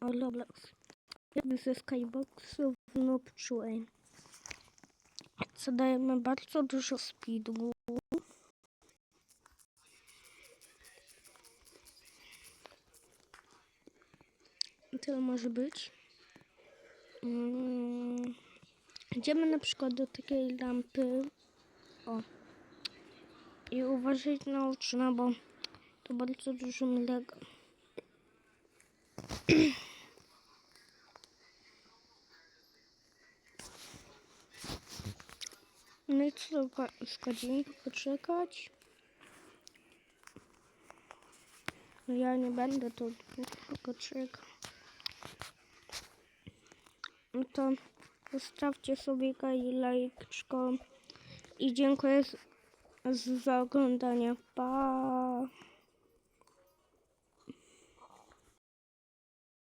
O, Roblox. Jakby ze skyboxów noob train. Co dajemy bardzo dużo speedu. Tyle może być. Mm. Idziemy na przykład do takiej lampy. O. I uważać na oczy, no bo to bardzo dużo mlega. No i co, z godzinkę poczekać? No ja nie będę tu długo czekał. No to zostawcie sobie lajczko i dziękuję za oglądanie. Pa!